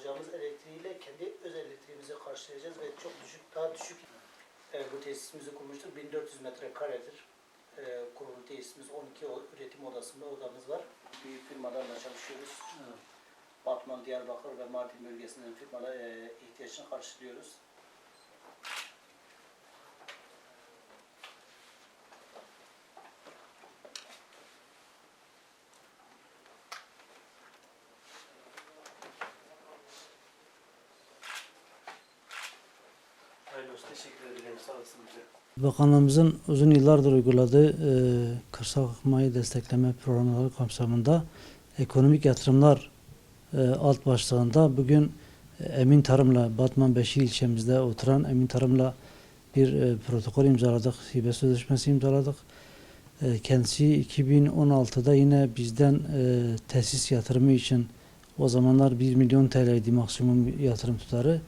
alacağımız elektriğiyle kendi öz elektriğimizi karşılayacağız ve çok düşük, daha düşük e, bu tesisimizi kurmuştuk. 1400 metrekaredir. E, kurulu tesisimiz 12 o- üretim odasında odamız var. Büyük firmalarla çalışıyoruz. Batman, Diyarbakır ve Mardin bölgesinden firmalar e, ihtiyaçını karşılıyoruz. Olsun. Bakanlığımızın uzun yıllardır uyguladığı e, kırsal kalkınmayı destekleme programları kapsamında ekonomik yatırımlar e, alt başlığında bugün e, Emin Tarım'la Batman Beşir ilçemizde oturan Emin Tarım'la bir e, protokol imzaladık, hibe sözleşmesi imzaladık. E, kendisi 2016'da yine bizden e, tesis yatırımı için o zamanlar 1 milyon TL'ydi maksimum yatırım tutarı.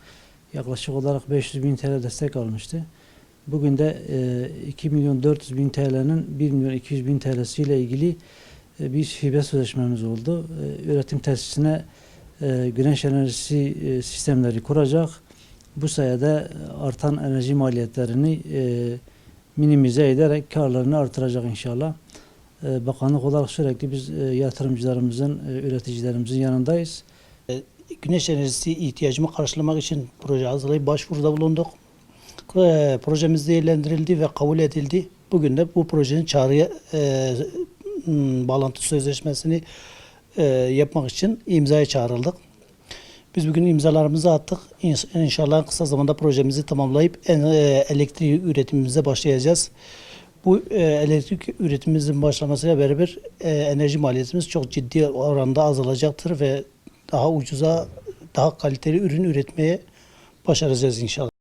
Yaklaşık olarak 500 bin TL destek almıştı. Bugün de e, 2 milyon 400 bin TL'nin 1 milyon 200 bin TL'siyle ilgili e, bir hibe sözleşmemiz oldu. E, üretim tesisine e, güneş enerjisi e, sistemleri kuracak. Bu sayede artan enerji maliyetlerini e, minimize ederek karlarını artıracak inşallah. E, bakanlık olarak sürekli biz e, yatırımcılarımızın, e, üreticilerimizin yanındayız. Güneş enerjisi ihtiyacımı karşılamak için proje hazırlayıp başvuruda bulunduk. E, projemiz değerlendirildi ve kabul edildi. Bugün de bu projenin çağrıya e, bağlantı sözleşmesini e, yapmak için imzaya çağrıldık. Biz bugün imzalarımızı attık. İnşallah kısa zamanda projemizi tamamlayıp e, elektrik üretimimize başlayacağız. Bu e, elektrik üretimimizin başlamasıyla beraber enerji maliyetimiz çok ciddi oranda azalacaktır ve daha ucuza, daha kaliteli ürün üretmeye başaracağız inşallah.